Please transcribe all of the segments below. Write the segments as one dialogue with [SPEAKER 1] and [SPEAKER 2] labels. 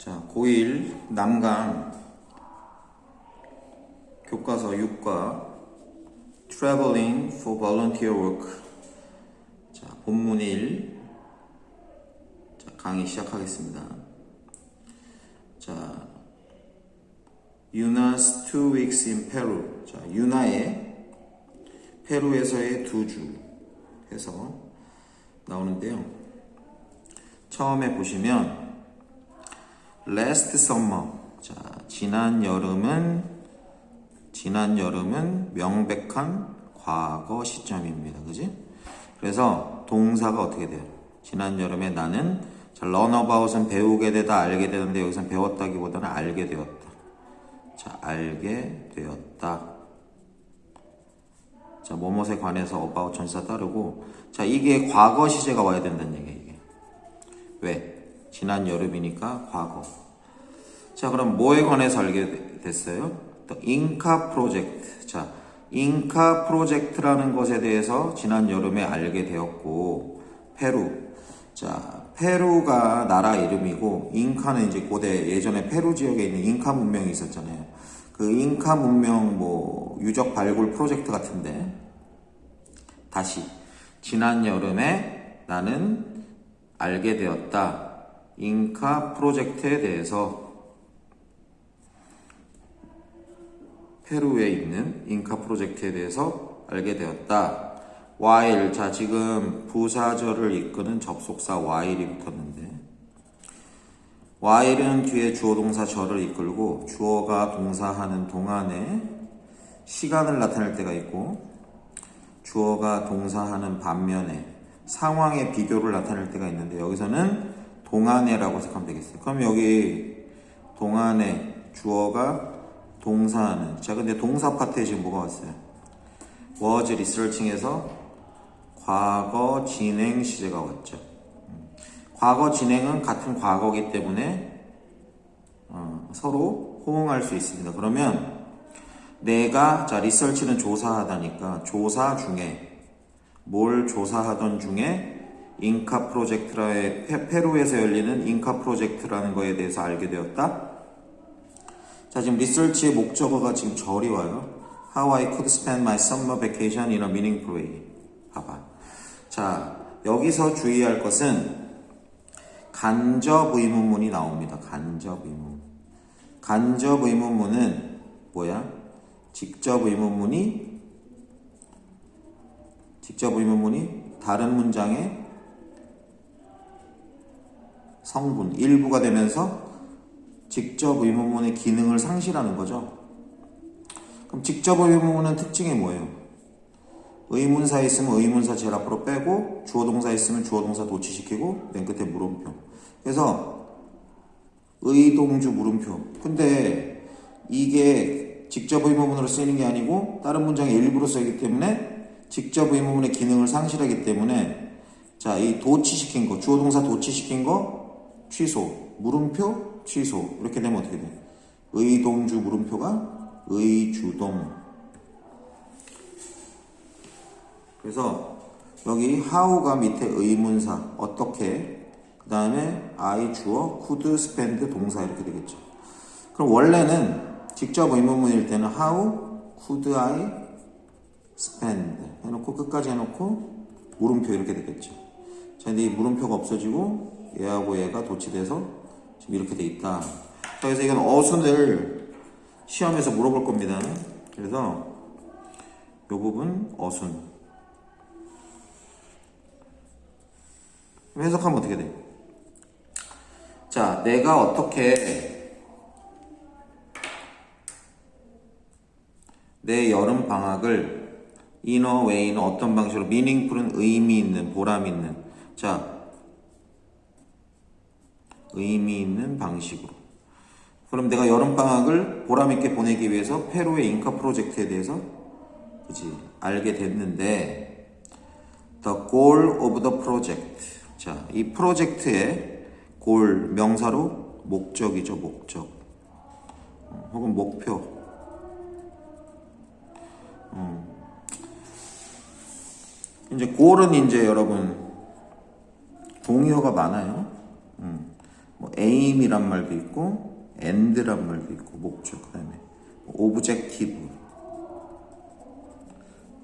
[SPEAKER 1] 자, 고1 남강 교과서 6과 Traveling for Volunteer Work 자, 본문 1 자, 강의 시작하겠습니다. 자, 유나's two weeks in Peru. 자, 유나의 페루에서의 두 주 해서 나오는데요. 처음에 보시면 last summer. 자, 지난 여름은 지난 여름은 명백한 과거 시점입니다. 그지? 그래서 동사가 어떻게 돼요? 지난 여름에 나는 자, learn about은 배우게 되다 알게 되는데 여기서 배웠다기보다는 알게 되었다. 자, 알게 되었다. 자, 뭐뭇에 관해서 about 전사 따르고 자, 이게 과거 시제가 와야 된다는 얘기예요. 왜? 지난 여름이니까 과거. 자, 그럼 뭐에 관해서 알게 됐어요? The 인카 프로젝트. 자, 인카 프로젝트라는 것에 대해서 지난 여름에 알게 되었고, 페루. 자, 페루가 나라 이름이고, 인카는 이제 고대 예전에 페루 지역에 있는 인카 문명이 있었잖아요. 그 인카 문명 뭐 유적 발굴 프로젝트 같은데, 다시 지난 여름에 나는 알게 되었다. 인카 프로젝트에 대해서 페루에 있는 인카 프로젝트에 대해서 알게 되었다. while 자 지금 부사절을 이끄는 접속사 while이 붙었는데 while은 뒤에 주어 동사 절을 이끌고 주어가 동사하는 동안에 시간을 나타낼 때가 있고 주어가 동사하는 반면에 상황의 비교를 나타낼 때가 있는데 여기서는 동안에라고 해석하면 되겠어요. 그럼 여기 동안에 주어가 동사하는 자 근데 동사 파트에 지금 뭐가 왔어요? was researching에서 과거 진행 시제가 왔죠. 음. 과거 진행은 같은 과거기 때문에 어, 서로 호응할 수 있습니다. 그러면 내가 자 리서치는 조사하다니까 조사 중에 뭘 조사하던 중에 인카 프로젝트라의 페, 페루에서 열리는 인카 프로젝트라는 거에 대해서 알게 되었다. 자 지금 리서치의 목적어가 지금 절이 와요. How I could spend my summer vacation in a meaningful way. 봐봐. 자 여기서 주의할 것은 간접 의문문이 나옵니다. 간접 의문. 간접 의문문은 뭐야? 직접 의문문이 직접 의문문이 다른 문장의 성분 일부가 되면서 직접 의문문의 기능을 상실하는 거죠. 그럼 직접 의문문은 특징이 뭐예요? 의문사 있으면 의문사 제일 앞으로 빼고 주어 동사 있으면 주어 동사 도치시키고 맨 끝에 물음표. 그래서 의동주 물음표. 근데 이게 직접 의문문으로 쓰이는 게 아니고 다른 문장의 일부로 쓰이기 때문에 직접 의문문의 기능을 상실하기 때문에 자, 이 도치시킨 거, 주어 동사 도치시킨 거 취소, 물음표 취소. 이렇게 되면 어떻게 돼? 의동주 물음표가 의주동. 그래서 여기 how가 밑에 의문사 어떻게 그 다음에 I 주어 could spend 동사 이렇게 되겠죠. 그럼 원래는 직접 의문문일 때는 how could I spend 해놓고 끝까지 해놓고 물음표 이렇게 되겠죠. 자, 근데 이 물음표가 없어지고 얘하고 얘가 도치돼서 지금 이렇게 돼 있다. 그래서 이건 어순을 시험에서 물어볼 겁니다. 그래서 이 부분 어순. 해석하면 어떻게 돼? 자, 내가 어떻게 내 여름 방학을 인어 웨이는 어떤 방식으로 미닝풀은 의미 있는 보람 있는 자 의미 있는 방식으로 그럼 내가 여름 방학을 보람 있게 보내기 위해서 페루의 인카 프로젝트에 대해서 그지 알게 됐는데 the goal of the project 자, 이 프로젝트의 골 명사로 목적이죠, 목적. 어, 혹은 목표. 음. 이제 골은 이제 여러분 동의어가 많아요. 음. 뭐 aim이란 말도 있고 and란 말도 있고 목적 그다음에 뭐 objective,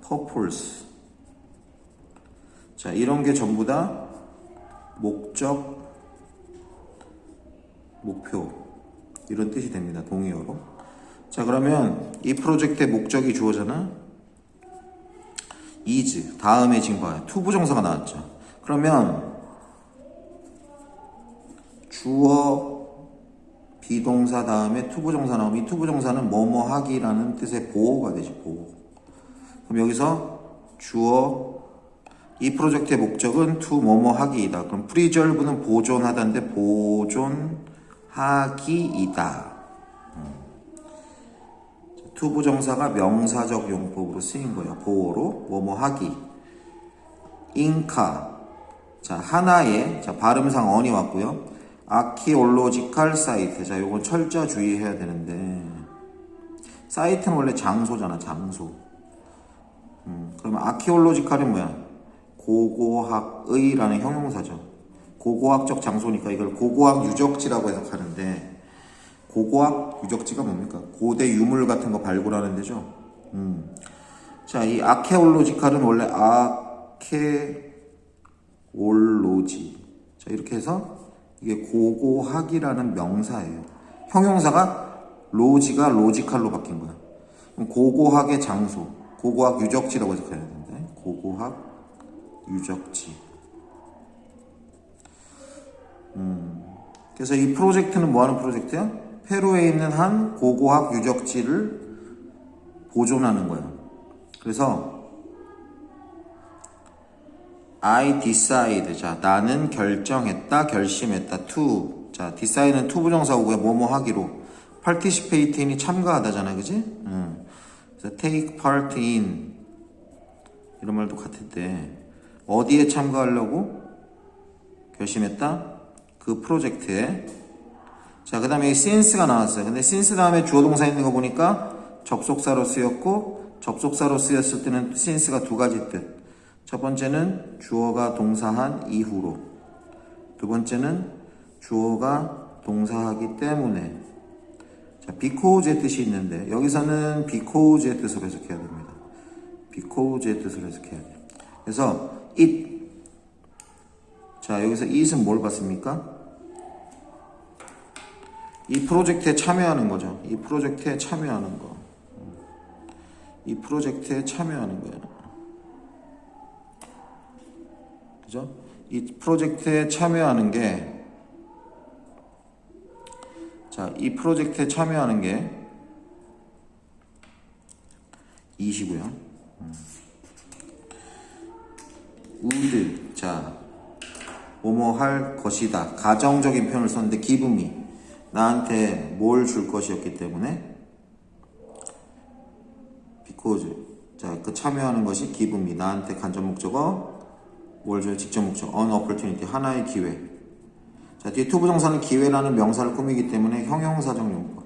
[SPEAKER 1] purpose. 자 이런 게 전부 다 목적, 목표 이런 뜻이 됩니다 동의어로. 자 그러면 이 프로젝트의 목적이 주어잖아. is 다음에 지금 봐요. 투부정사가 나왔죠. 그러면 주어 비동사 다음에 투부정사 나오면 이 투부정사는 뭐뭐 하기라는 뜻의 보호가 되지 보호. 그럼 여기서 주어 이 프로젝트의 목적은 투 뭐뭐 하기이다. 그럼 프리절브는 보존하다인데 보존하기이다. 투부정사가 명사적 용법으로 쓰인 거예요. 보호로 뭐뭐 하기. 잉카. 자, 하나의 자, 발음상 언이 왔고요. 아키올로지칼 사이트. 자, 요건 철자 주의해야 되는데 사이트는 원래 장소잖아, 장소. 음, 그러면 아키올로지칼은 뭐야? 고고학의라는 형용사죠. 고고학적 장소니까 이걸 고고학 유적지라고 해석하는데 고고학 유적지가 뭡니까? 고대 유물 같은 거 발굴하는 데죠. 음. 자, 이 아케올로지칼은 원래 아케올로지. 자, 이렇게 해서 이게 고고학이라는 명사예요. 형용사가 로지가 로지칼로 바뀐 거야. 고고학의 장소, 고고학 유적지라고 해석해야 되는데 고고학 유적지. 음. 그래서 이 프로젝트는 뭐 하는 프로젝트야? 페루에 있는 한 고고학 유적지를 보존하는 거예요. 그래서 I decide. 자, 나는 결정했다, 결심했다. to. 자, decide는 to 부정사고요. 뭐뭐 하기로. participate in이 참가하다잖아, 그지? 응. 그래서 take part in. 이런 말도 같은데. 어디에 참가하려고 결심했다? 그 프로젝트에. 자, 그 다음에 since가 나왔어요. 근데 since 다음에 주어 동사 있는 거 보니까 접속사로 쓰였고, 접속사로 쓰였을 때는 since가 두 가지 뜻. 첫 번째는 주어가 동사한 이후로. 두 번째는 주어가 동사하기 때문에. 자, because의 뜻이 있는데, 여기서는 because의 뜻으로 해석해야 됩니다. because의 뜻으로 해석해야 돼요. 그래서 it. 자, 여기서 it은 뭘 봤습니까? 이 프로젝트에 참여하는 거죠. 이 프로젝트에 참여하는 거. 이 프로젝트에 참여하는 거예요. 그죠? 이 프로젝트에 참여하는 게, 자, 이 프로젝트에 참여하는 게, 이시고요. 음. would, 자, 뭐뭐 할 것이다. 가정적인 표현을 썼는데, 기분이. 나한테 뭘 줄 것이었기 때문에, because. 자, 그 참여하는 것이 기분이. 나한테 간접 목적어, 뭘 줘요? 직접 목적. on opportunity. 하나의 기회. 자, 뒤에 to 부정사는 기회라는 명사를 꾸미기 때문에 형용사적 용법.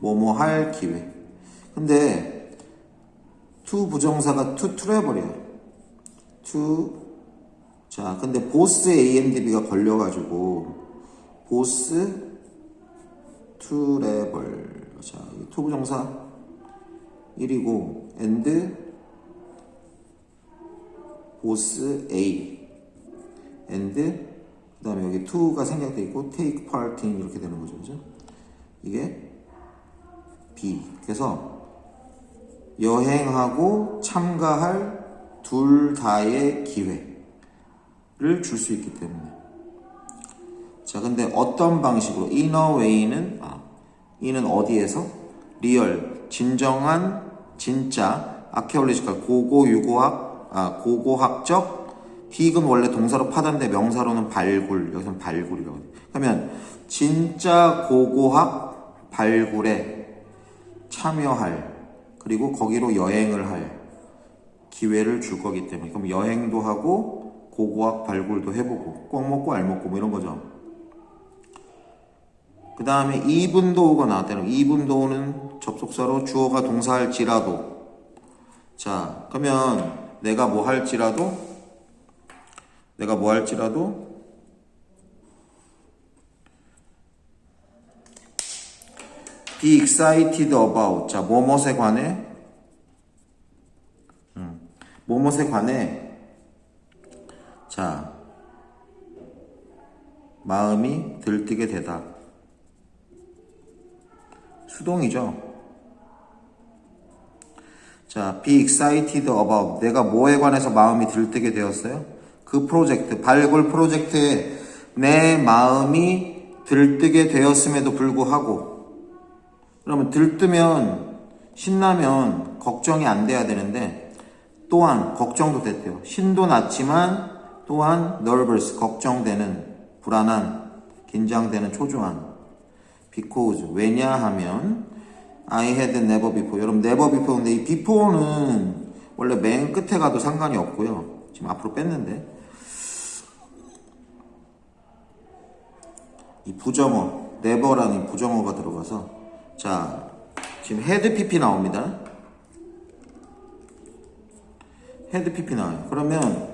[SPEAKER 1] 뭐뭐 할 기회. 근데 to 부정사가 to travel이에요. to 자, 근데 보스 AMDB가 걸려가지고 보스 travel. 자, to 부정사 1이고 and 보스 A and 그 다음에 여기 to가 생략돼 있고 take part in 이렇게 되는 거죠 그죠? 이게 B. 그래서 여행하고 참가할 둘 다의 기회를 줄 수 있기 때문에. 자 근데 어떤 방식으로? in a way는 아, 이는 어디에서? 리얼 진정한 진짜 아케올리지컬 고고 유고학 아, 고고학적 빅은 원래 동사로 파던데 명사로는 발굴 여기서는 발굴이라고 해요. 그러면 진짜 고고학 발굴에 참여할 그리고 거기로 여행을 할 기회를 줄 거기 때문에 그럼 여행도 하고 고고학 발굴도 해보고 꼭 먹고 알 먹고 뭐 이런 거죠. 그 다음에 이분도가 나왔다는 이분도는 접속사로 주어가 동사할지라도 자 그러면 내가 뭐 할지라도 내가 뭐 할지라도 be excited about. 자, 뭐뭇에 관해? 음, 뭐뭇에 관해. 자, 마음이 들뜨게 되다. 수동이죠. 자, be excited about. 내가 뭐에 관해서 마음이 들뜨게 되었어요? 그 프로젝트, 발굴 프로젝트에 내 마음이 들뜨게 되었음에도 불구하고, 그러면 들뜨면, 신나면 걱정이 안 돼야 되는데, 또한 걱정도 됐대요. 신도 났지만, 또한 nervous, 걱정되는, 불안한, 긴장되는, 초조한. because, 왜냐하면, I had never before. 여러분, never before인데, 이 before는 원래 맨 끝에 가도 상관이 없고요. 지금 앞으로 뺐는데. 이 부정어, never라는 부정어가 들어가서, 자, 지금 had pp 나옵니다. had pp 나와요. 그러면,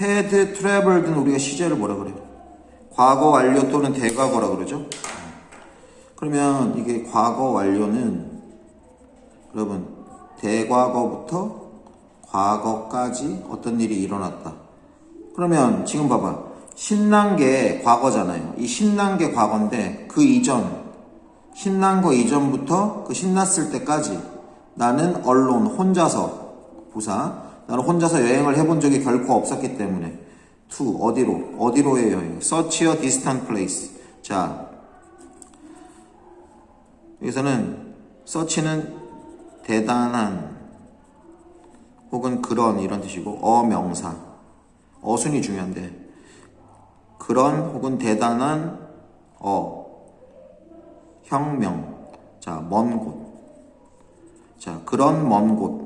[SPEAKER 1] had traveled는 우리가 시제를 뭐라 그래요? 과거 완료 또는 대과거라 그러죠? 그러면 이게 과거 완료는 여러분 대과거부터 과거까지 어떤 일이 일어났다. 그러면 지금 봐봐. 신난 게 과거잖아요. 이 신난 게 과거인데 그 이전 신난 거 이전부터 그 신났을 때까지 나는 언론 혼자서 부사. 나는 혼자서 여행을 해본 적이 결코 없었기 때문에. to 어디로? 어디로의 여행? Search a distant place. 자 여기서는 서치는 대단한 혹은 그런 이런 뜻이고 어명사. 어순이 중요한데 그런 혹은 대단한 어 혁명 자먼 곳 자 그런 먼 곳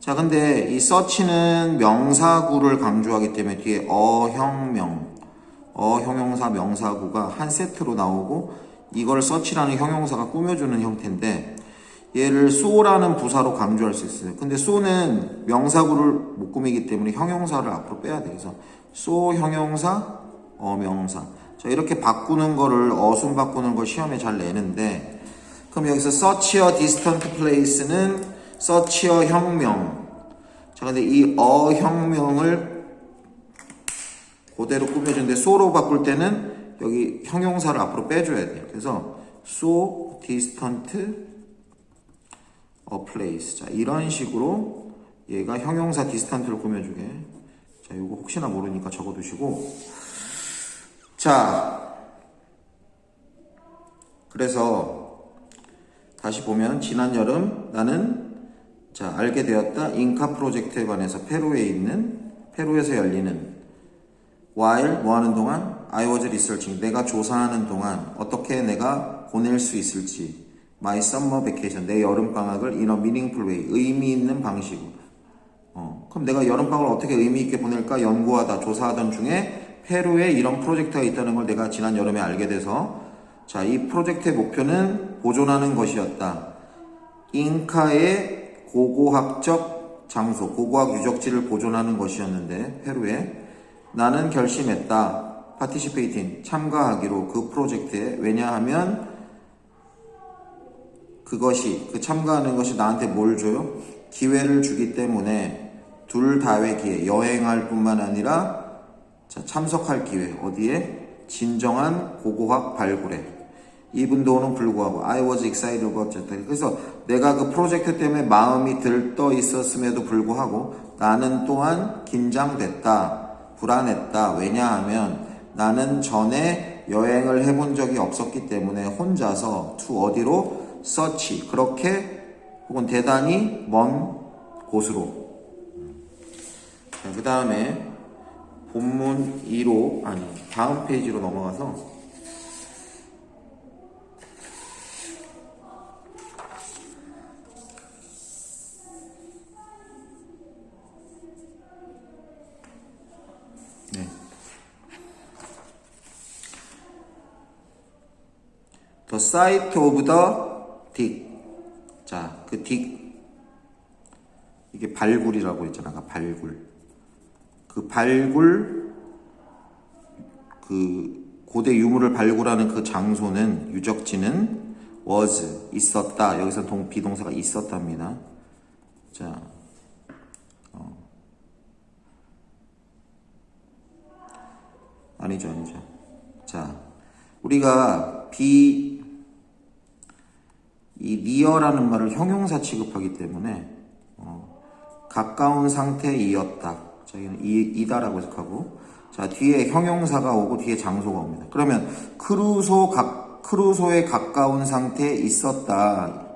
[SPEAKER 1] 자 근데 이 서치는 명사구를 강조하기 때문에 뒤에 어혁명 어 형용사 명사구가 한 세트로 나오고 이걸 서치라는 형용사가 꾸며주는 형태인데 얘를 so라는 부사로 강조할 수 있어요. 근데 so는 명사구를 못 꾸미기 때문에 형용사를 앞으로 빼야 돼. 그래서 so 형용사, 어 명사. 자, 이렇게 바꾸는 거를 어순 바꾸는 걸 시험에 잘 내는데 그럼 여기서 search a distant place는 search a 혁명. 자, 근데 이 어혁명을 그대로 꾸며주는데 so로 바꿀 때는 여기 형용사를 앞으로 빼줘야 돼요. 그래서 so distant a place. 자, 이런 식으로 얘가 형용사 distant를 꾸며주게. 자, 이거 혹시나 모르니까 적어두시고. 자, 그래서 다시 보면 지난 여름 나는 자, 알게 되었다. 인카 프로젝트에 관해서 페루에 있는 페루에서 열리는 while 뭐 하는 동안? I was researching. 내가 조사하는 동안 어떻게 내가 보낼 수 있을지. My summer vacation. 내 여름 방학을 in a meaningful way. 의미 있는 방식으로. 어, 그럼 내가 여름 방학을 어떻게 의미 있게 보낼까? 연구하다 조사하던 중에 페루에 이런 프로젝트가 있다는 걸 내가 지난 여름에 알게 돼서 자 이 프로젝트의 목표는 보존하는 것이었다 잉카의 고고학적 장소 고고학 유적지를 보존하는 것이었는데 페루에 나는 결심했다. 파티시페이팅 참가하기로 그 프로젝트에 왜냐하면 그것이 그 참가하는 것이 나한테 뭘 줘요? 기회를 주기 때문에 둘 다의 기회 여행할 뿐만 아니라 자, 참석할 기회 어디에 진정한 고고학 발굴에 이분도는 불구하고 I was excited about that. 그래서 내가 그 프로젝트 때문에 마음이 들떠 있었음에도 불구하고 나는 또한 긴장됐다. 불안했다. 왜냐하면 나는 전에 여행을 해본 적이 없었기 때문에 혼자서 투 어디로 서치 그렇게 혹은 대단히 먼 곳으로 그 다음에 본문 2로 아니 다음 페이지로 넘어가서 네. The site of the dig. 자, 그 dig. 이게 발굴이라고 했잖아. 아까 발굴. 그 발굴, 그 고대 유물을 발굴하는 그 장소는, 유적지는 was 있었다. 여기서 동 비동사가 있었답니다. 자, 어. 아니죠, 아니죠. 자, 우리가 be 이 near라는 말을 형용사 취급하기 때문에 어, 가까운 상태이었다. 자, 여기는 이, 이다라고 해석하고 자 뒤에 형용사가 오고 뒤에 장소가 옵니다. 그러면 크루소 가, 크루소에 가까운 상태에 있었다.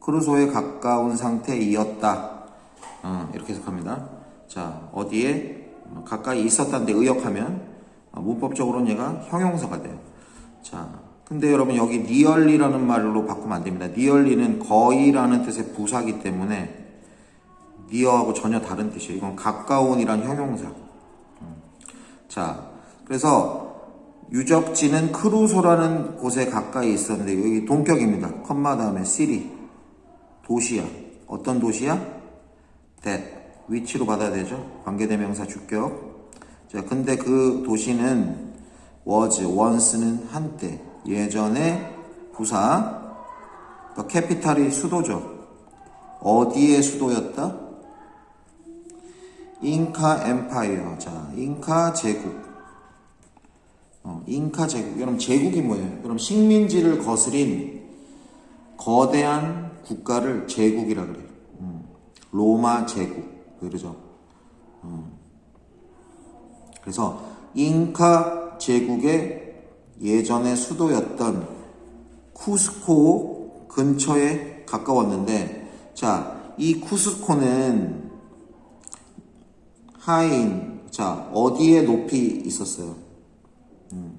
[SPEAKER 1] 크루소에 가까운 상태이었다. 어, 이렇게 해석합니다. 자 어디에 어, 가까이 있었다는데 의역하면 어, 문법적으로는 얘가 형용사가 돼요. 자 근데 여러분 여기 니얼리라는 말로 바꾸면 안 됩니다. 니얼리는 거의라는 뜻의 부사기 때문에 니어하고 전혀 다른 뜻이에요. 이건 가까운이란 형용사. 음. 자, 그래서 유적지는 크루소라는 곳에 가까이 있었는데 여기 동격입니다. 컴마 다음에 시리 도시야. 어떤 도시야? that 위치로 받아야 되죠. 관계대명사 주격. 자, 근데 그 도시는 was, once는 한때, 예전에 부사, 그 캐피탈이 수도죠. 어디의 수도였다? 잉카 엠파이어. 자, 잉카 제국. 어, 잉카 제국. 여러분, 제국이 뭐예요? 여러분, 식민지를 거스린 거대한 국가를 제국이라 그래요. 음, 로마 제국. 그러죠. 음. 그래서, 잉카 제국의 예전의 수도였던 쿠스코 근처에 가까웠는데, 자, 이 쿠스코는 하인, 자, 어디에 높이 있었어요? 음.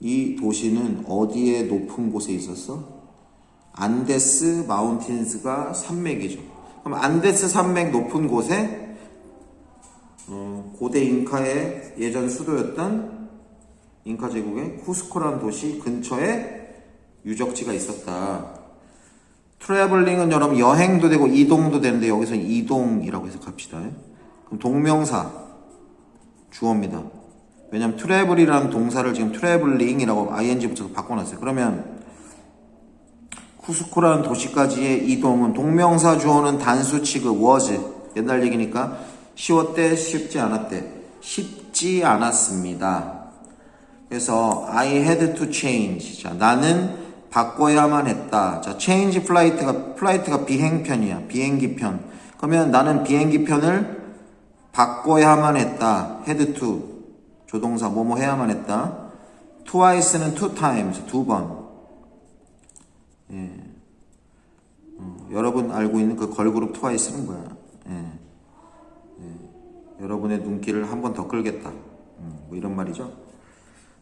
[SPEAKER 1] 이 도시는 어디에 높은 곳에 있었어? 안데스 마운틴스가 산맥이죠. 그럼 안데스 산맥 높은 곳에 어, 고대 잉카의 예전 수도였던 잉카 제국의 쿠스코라는 도시 근처에 유적지가 있었다. 트래블링은 여러분 여행도 되고 이동도 되는데 여기서 이동이라고 해석합시다. 그럼 동명사 주어입니다. 왜냐면 트래블이라는 동사를 지금 트래블링이라고 ing 붙여서 바꿔놨어요. 그러면 쿠스코라는 도시까지의 이동은 동명사 주어는 단수 취급 was 옛날 얘기니까 쉬웠대 쉽지 않았대 쉽지 않았습니다. 그래서 I had to change. 자, 나는 바꿔야만 했다. 자, change flight가 플라이트가 비행편이야. 비행기 편. 그러면 나는 비행기 편을 바꿔야만 했다. had to 조동사 뭐뭐 해야만 했다. twice는 two times 두 번. 예. 어, 여러분 알고 있는 그 걸그룹 트와이스는 뭐야? 예. 예. 여러분의 눈길을 한 번 더 끌겠다. 음, 뭐 이런 말이죠.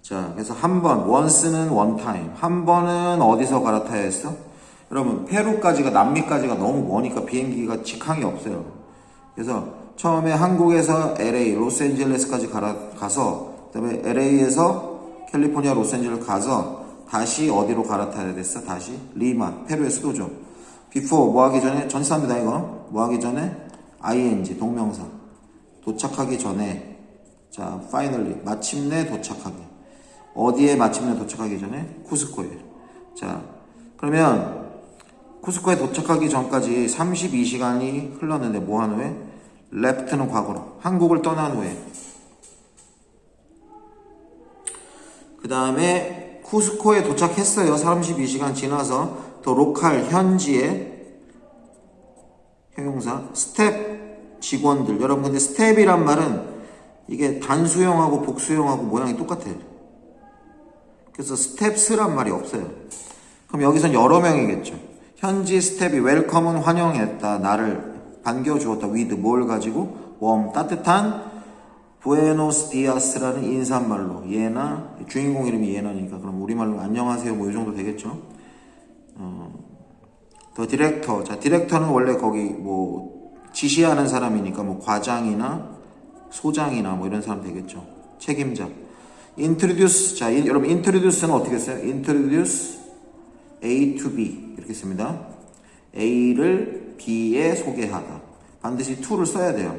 [SPEAKER 1] 자, 그래서 한 번, once는 one time. 한 번은 어디서 갈아타야 했어? 여러분, 페루까지가, 남미까지가 너무 머니까 비행기가 직항이 없어요. 그래서 처음에 한국에서 LA, 로스앤젤레스까지 갈아, 가서, 그 다음에 LA에서 캘리포니아, 로스앤젤레스 가서 다시 어디로 갈아타야 됐어? 다시 리마, 페루의 수도죠. before, 뭐 하기 전에, 전치사입니다, 이거. 뭐 하기 전에? ing, 동명사. 도착하기 전에. 자, finally, 마침내 도착하기. 어디에 마침내 도착하기 전에? 쿠스코에. 자, 그러면 쿠스코에 도착하기 전까지 32시간이 흘렀는데 뭐 한 후에? 레프트는 과거로. 한국을 떠난 후에. 그 다음에 쿠스코에 도착했어요. 32시간 지나서 더 로컬 현지의 형용사 스텝 직원들. 여러분 근데 스텝이란 말은 이게 단수형하고 복수형하고 모양이 똑같아요. 그래서 스텝스란 말이 없어요. 그럼 여기선 여러 명이겠죠. 현지 스텝이 웰컴은 환영했다. 나를 반겨주었다. 위드 뭘 가지고? 웜 따뜻한 부에노스 디아스라는 인사말로 예나 주인공 이름이 예나니까 그럼 우리말로 안녕하세요 뭐 이 정도 되겠죠. 어, 더 디렉터 자 디렉터는 원래 거기 뭐 지시하는 사람이니까 뭐 과장이나 소장이나 뭐 이런 사람 되겠죠. 책임자. Introduce 자 이, 여러분 introduce는 어떻게 써요? introduce A to B 이렇게 씁니다. A를 B에 소개하다. 반드시 to를 써야 돼요.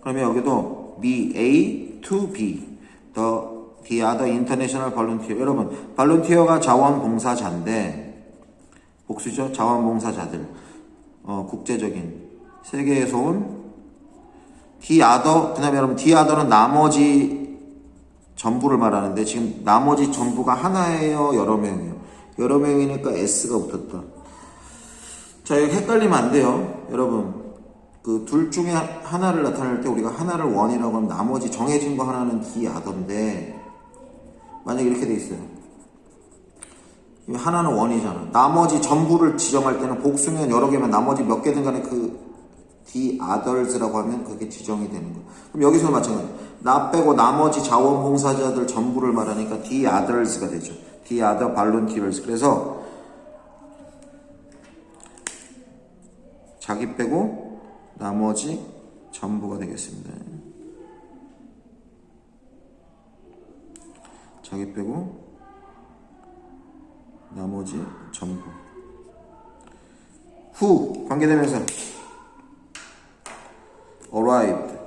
[SPEAKER 1] 그러면 여기도 B A to B the The other international volunteer. 여러분, 발론티어가 자원봉사자인데, 복수죠? 자원봉사자들. 어, 국제적인. 세계에서 온 The other, 그 다음에 여러분, The other는 나머지 전부를 말하는데, 지금 나머지 전부가 하나예요? 여러 명이에요? 여러 명이니까 S가 붙었다. 자, 여기 헷갈리면 안 돼요. 여러분. 그 둘 중에 하나를 나타낼 때 우리가 하나를 원이라고 하면 나머지 정해진 거 하나는 other인데, 만약에 이렇게 돼 있어요. 이 하나는 원이잖아. 나머지 전부를 지정할 때는 복수면 여러 개면 나머지 몇 개든 간에 그 the others라고 하면 그게 지정이 되는 거야. 그럼 여기서 마찬가지. 나 빼고 나머지 자원봉사자들 전부를 말하니까 the others가 되죠. the other volunteers. 그래서 자기 빼고 나머지 전부가 되겠습니다. 자기 빼고 나머지 전부. 후 관계대명사 arrived.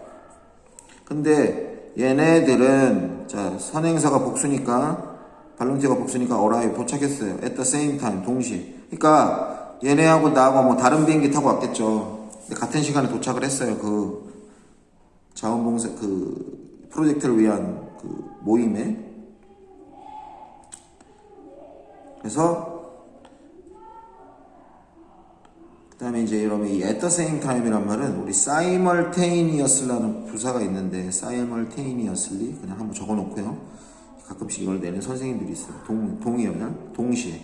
[SPEAKER 1] 근데 얘네들은 자 선행사가 복수니까 발론티가 복수니까 arrive 도착했어요. at the same time 동시. 그러니까 얘네하고 나하고 뭐 다른 비행기 타고 왔겠죠. 근데 같은 시간에 도착을 했어요. 그 자원봉사 그 프로젝트를 위한 그 모임에. 그래서 그 다음에 이제 여러분 이 at the same time이란 말은 우리 simultaneous라는 부사가 있는데 simultaneously 그냥 한번 적어 놓고요. 가끔씩 이걸 내는 선생님들이 있어요. 동, 동의어면 동시에.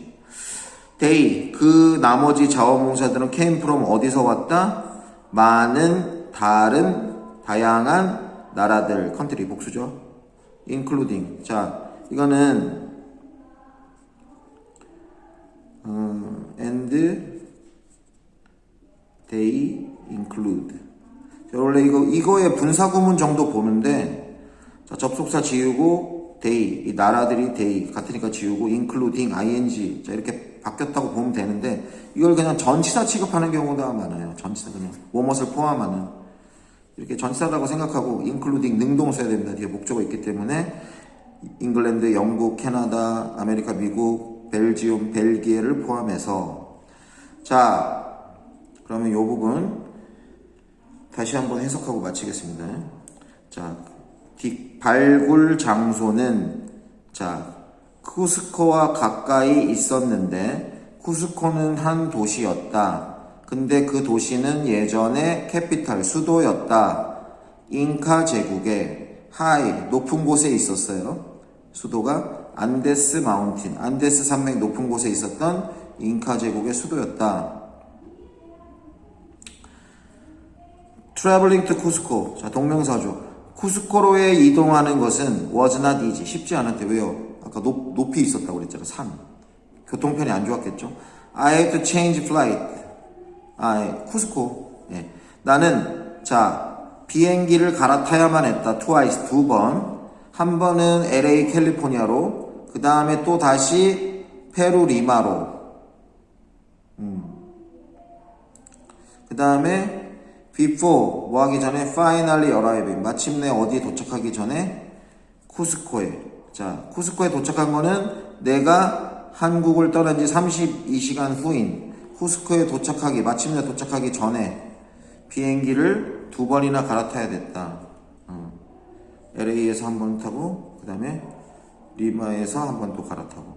[SPEAKER 1] they 그 나머지 자원봉사들은 came from 어디서 왔다? 많은 다른 다양한 나라들. 컨트리 복수죠? including. 자 이거는 어, and they include. 자, 원래 이거 이거의 분사 구문 정도 보는데 자, 접속사 지우고 they 이 나라들이 they 같으니까 지우고 including ing 자 이렇게 바뀌었다고 보면 되는데 이걸 그냥 전치사 취급하는 경우가 많아요. 전치사 그냥 무엇을 포함하는 이렇게 전치사라고 생각하고 including 능동 써야 됩니다. 뒤에 목적어 있기 때문에 잉글랜드, 영국, 캐나다, 아메리카, 미국, 벨지움, 벨기에를 포함해서 자 그러면 이 부분 다시 한번 해석하고 마치겠습니다. 자, 뒷 발굴 장소는 자 쿠스코와 가까이 있었는데 쿠스코는 한 도시였다. 근데 그 도시는 예전에 캐피탈 수도였다. 잉카 제국의 하이 높은 곳에 있었어요. 수도가 안데스 마운틴, 안데스 산맥 높은 곳에 있었던 잉카 제국의 수도였다. Traveling to 쿠스코. 자, 동명사죠. 쿠스코로에 이동하는 것은 was not easy. 쉽지 않았대. 왜요? 아까 높, 높이 있었다고 그랬잖아. 산. 교통편이 안 좋았겠죠? I had to change flight. 아, 예. 쿠스코. 예. 나는, 자, 비행기를 갈아타야만 했다. twice. 두 번. 한 번은 LA 캘리포니아로. 그 다음에 또 다시 페루 리마로. 그 다음에 before 뭐 하기 전에 finally arriving. 마침내 어디에 도착하기 전에 쿠스코에. 자 쿠스코에 도착한 거는 내가 한국을 떠난 지 32시간 후인 쿠스코에 도착하기 마침내 도착하기 전에 비행기를 두 번이나 갈아타야 됐다. 어. LA에서 한 번 타고 그 다음에 리마에서 한 번 또 갈아타고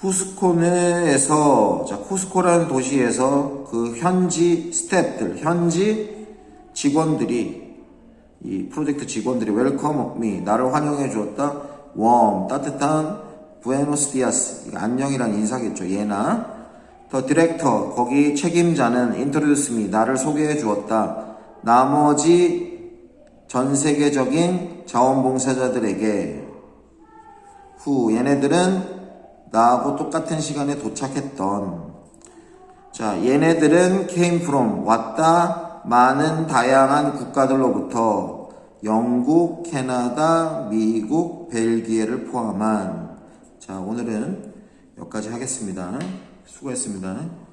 [SPEAKER 1] 쿠스코네에서 자 쿠스코라는 도시에서 그 현지 스태프들, 현지 직원들이 이 프로젝트 직원들이 웰컴 미 나를 환영해 주었다. 웜 따뜻한 부에노스 디아스 이거 안녕이란 인사겠죠. 예나 더 디렉터 거기 책임자는 인트로듀스 미 나를 소개해 주었다. 나머지 전 세계적인 자원봉사자들에게 후 얘네들은 나하고 똑같은 시간에 도착했던 자 얘네들은 came from 왔다 많은 다양한 국가들로부터 영국, 캐나다, 미국, 벨기에를 포함한 자 오늘은 여기까지 하겠습니다. 수고했습니다.